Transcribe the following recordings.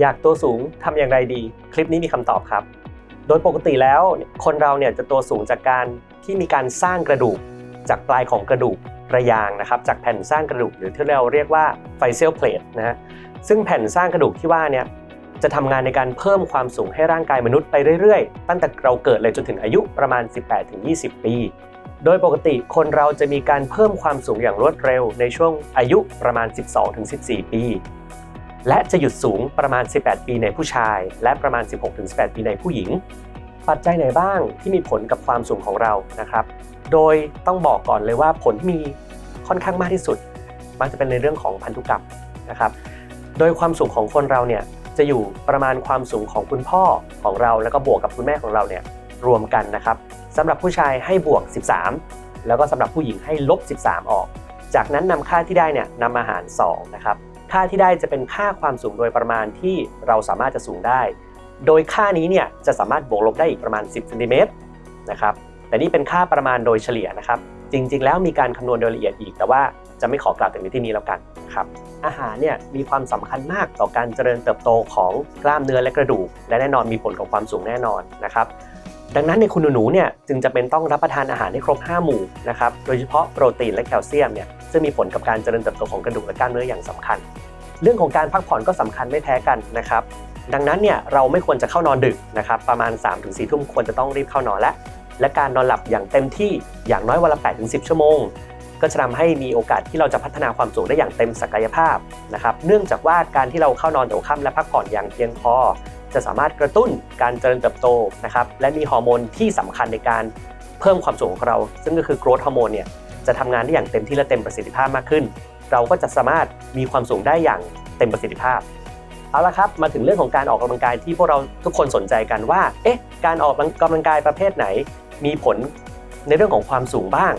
อยากตัวสูงทำอย่างไรดี คลิปนี้มีคำตอบครับ โดยปกติแล้วคนเราเนี่ยจะตัวสูงจากการที่มีการสร้างกระดูก จากปลายของกระดูกระยางนะครับ จากแผ่นสร้างกระดูกหรือที่เราเรียกว่าไฟเซลเพลทนะฮะซึ่งแผ่นสร้างกระดูกที่ว่าเนี่ยจะทำงานในการเพิ่มความสูงให้ร่างกายมนุษย์ไปเรื่อยๆ ตั้งแต่เราเกิดเลยจนถึงอายุประมาณ 18-20 ปี โดยปกติคนเราจะมีการเพิ่มความสูงอย่างรวดเร็วในช่วงอายุประมาณ 12-14 ปี และจะหยุดสูงประมาณ 18 ปีในผู้ชาย และประมาณ 16-18 ปีในผู้หญิง ปัจจัยไหนบ้างที่มีผลกับความสูงของเรานะครับ โดยต้องบอกก่อนเลยว่าผลมีค่อนข้างมากที่สุด มันจะเป็นในเรื่องของพันธุกรรมนะครับ โดยความสูงของคนเราเนี่ยจะอยู่ประมาณความสูงของคุณพ่อของเราแล้วก็บวกกับคุณแม่ของเราเนี่ยรวมกันนะครับสำหรับผู้ชายให้บวก 13 แล้วก็สำหรับผู้หญิงให้ลบ 13 ออก จากนั้นนำค่าที่ได้เนี่ยนำมาหาร 2 นะครับ ค่าที่ได้จะเป็นค่าความสูงโดยประมาณที่เราสามารถจะสูงได้ โดยค่านี้เนี่ยจะสามารถบวกลบได้อีกประมาณ 10เซนติเมตรนะครับแต่นี่เป็นค่าประมาณโดยเฉลี่ยนะครับ จริงๆ แล้วมีการคำนวณโดยละเอียดอีก แต่ว่าจะไม่ขอกล่าวถึงในที่นี้แล้วกันนะครับอาหารเนี่ยมีความสำคัญมากต่อการเจริญเติบโตของกล้ามเนื้อและกระดูก และแน่นอนมีผลกับความสูงแน่นอนนะครับ ดังนั้นในคุณหนูๆเนี่ยจึงจะเป็นต้องรับประทานอาหารให้ครบ 5 หมู่นะครับโดยเฉพาะโปรตีนและแคลเซียมเนี่ยซึ่งมีผลกับการเจริญเติบโตของกระดูกและกล้ามเนื้ออย่างสำคัญ เรื่องของการพักผ่อนก็สำคัญไม่แพ้กันนะครับดังนั้นเนี่ยเราไม่ควรจะเข้านอนดึกนะครับประมาณ 3-4 ทุ่มควรจะต้องรีบเข้านอนแล้วและการนอนหลับอย่างเต็มที่อย่างน้อยวันละ 8-10 ชั่วโมง ก็จะทำให้มีโอกาสที่เราจะพัฒนาความสูงได้อย่างเต็มศักยภาพนะครับเนื่องจากว่าการที่เราเข้านอนแต่ค่ำและพักผ่อนอย่างเพียงพอ จะสามารถกระตุ้นการเจริญเติบโตนะครับและมีฮอร์โมนที่สำคัญในการเพิ่มความสูงของเรา ซึ่งก็คือ growth hormone เนี่ยจะทำงานได้อย่างเต็มที่และเต็มประสิทธิภาพมากขึ้น เราก็จะสามารถมีความสูงได้อย่างเต็มประสิทธิภาพเอาละครับมาถึงเรื่องของการออกกำลังกายที่พวกเราทุกคนสนใจกันว่าเอ๊ะการออกกำลังกายประเภทไหน มีผลในเรื่องของความสูงบ้าง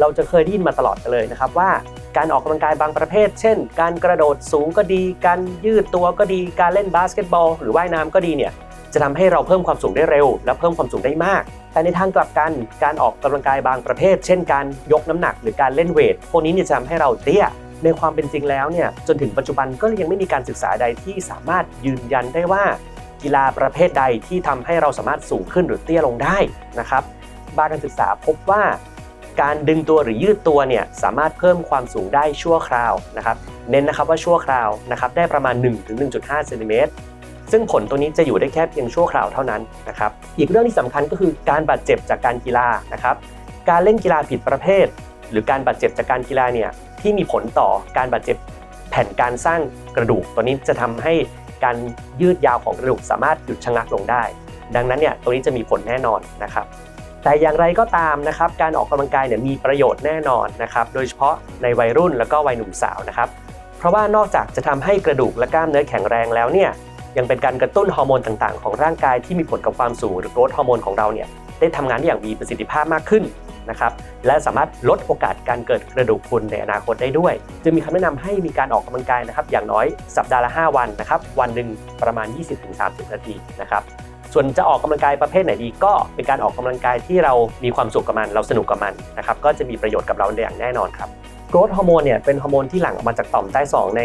เราจะเคยได้ยินมาตลอดเลยนะครับว่า การออกกำลังกายบางประเภท เช่น การกระโดดสูงก็ดี การยืดตัวก็ดี การเล่นบาสเกตบอล หรือว่ายน้ำก็ดีเนี่ยจะทำให้เราเพิ่มความสูงได้เร็ว และเพิ่มความสูงได้มาก แต่ในทางกลับกัน การออกกำลังกายบางประเภท เช่น การยกน้ำหนักหรือการเล่นเวท พวกนี้เนี่ยจะทำให้เราเตี้ย ในความเป็นจริงแล้วเนี่ยจนถึงปัจจุบันก็ยังไม่มีการศึกษาใดที่สามารถยืนยันได้ว่า กีฬาประเภทใดที่ทำให้เราสามารถสูงขึ้นหรือเตี้ยลงได้นะครับ บางการศึกษาพบว่า การดึงตัวหรือยืดตัวเนี่ยสามารถเพิ่มความสูงได้ชั่วคราวนะครับเน้นนะครับว่าชั่วคราวนะครับได้ประมาณ 1-1.5เซนติเมตรซึ่งผลตัวนี้จะอยู่ได้แค่เพียงชั่วคราวเท่านั้นนะครับอีกเรื่องที่สำคัญก็คือการบาดเจ็บจากการกีฬานะครับการเล่นกีฬาผิดประเภท หรือการบาดเจ็บจากการกีฬาเนี่ยที่มีผลต่อการบาดเจ็บแผ่นการสร้างกระดูกตัวนี้จะทำให้การยืดยาวของกระดูกสามารถหยุดชะงักลงได้ ดังนั้นเนี่ยตัวนี้จะมีผลแน่นอนนะครับ แต่อย่างไรก็ตามนะครับการออกกำลังกายเนี่ยมีประโยชน์แน่นอนนะครับโดยเฉพาะในวัยรุ่นแล้วก็วัยหนุ่มสาวนะครับเพราะว่านอกจากจะทำให้กระดูกและกล้ามเนื้อแข็งแรงแล้วเนี่ยยังเป็นการกระตุ้นฮอร์โมนต่างๆ ของร่างกายที่มีผลกับความสูงหรือโกรทฮอร์โมนของเราเนี่ยได้ทำงานได้อย่างมีประสิทธิภาพมากขึ้นนะครับและสามารถลดโอกาสการเกิดกระดูกพรุนในอนาคตได้ด้วย จึงมีคำแนะนำให้มีการออกกำลังกายนะครับอย่างน้อยสัปดาห์ละ 5 วันนะครับวันหนึ่งประมาณ 20-30 นาทีนะครับ ส่วนจะออกกำลังกายประเภทไหนดีก็เป็นการออกกำลังกายที่เรามีความสุขกับมัน เราสนุกกับมันนะครับก็จะมีประโยชน์กับเราอย่างแน่นอนครับโกรทฮอร์โมนเนี่ยเป็นฮอร์โมนที่หลั่งออกมาจากต่อมใต้สองใน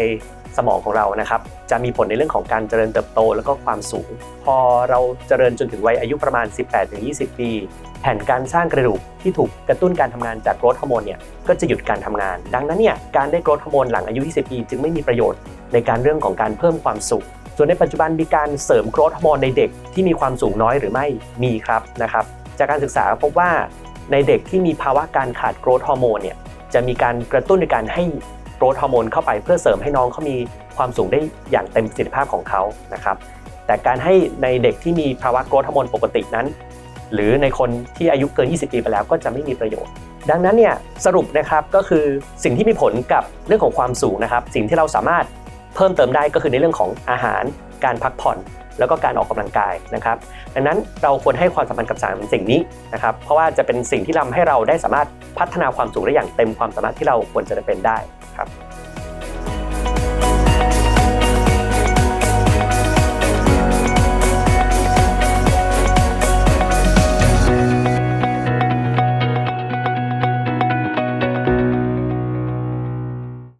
สมองของเรานะครับจะมีผลในเรื่องของการเจริญเติบโตแล้วก็ความสูง พอเราเจริญจนถึงวัยอายุประมาณ 18-20 ปี แผ่นการสร้างกระดูกที่ถูกกระตุ้นการทำงานจากโกรทฮอร์โมนเนี่ยก็จะหยุดการทำงาน ดังนั้นเนี่ยการได้โกรทฮอร์โมนหลังอายุ 20 ปี จึงไม่มีประโยชน์ในการเรื่องของการเพิ่มความสูง ส่วนในปัจจุบันมีการเสริมโกรทฮอร์โมนในเด็กที่มีความสูงน้อยหรือไม่มีครับนะครับ จากการศึกษาพบว่าในเด็กที่มีภาวะการขาดโกรทฮอร์โมนเนี่ยจะมีการกระตุ้นในการให้โกรทฮอร์โมนเข้าไปเพื่อเสริมให้น้องเขามีความสูงได้อย่างเต็มประสิทธิภาพของเขานะครับ แต่การให้ในเด็กที่มีภาวะโกรทฮอร์โมนปกตินั้น หรือในคนที่อายุเกิน 20 ปีไปแล้วก็จะไม่มีประโยชน์ ดังนั้นเนี่ยสรุปนะครับก็คือสิ่งที่มีผลกับเรื่องของความสูงนะครับ สิ่งที่เราสามารถ พิ่มเติมได้ก็คือในเรื่องของอาหาร การพักผ่อน แล้วก็การออกกำลังกายนะครับ ดังนั้นเราควรให้ความสำคัญกับสามสิ่งนี้นะครับ เพราะว่าจะเป็นสิ่งที่ทำให้เราได้สามารถพัฒนาความสูงได้อย่างเต็มความสามารถที่เราควรจะเป็นได้ครับ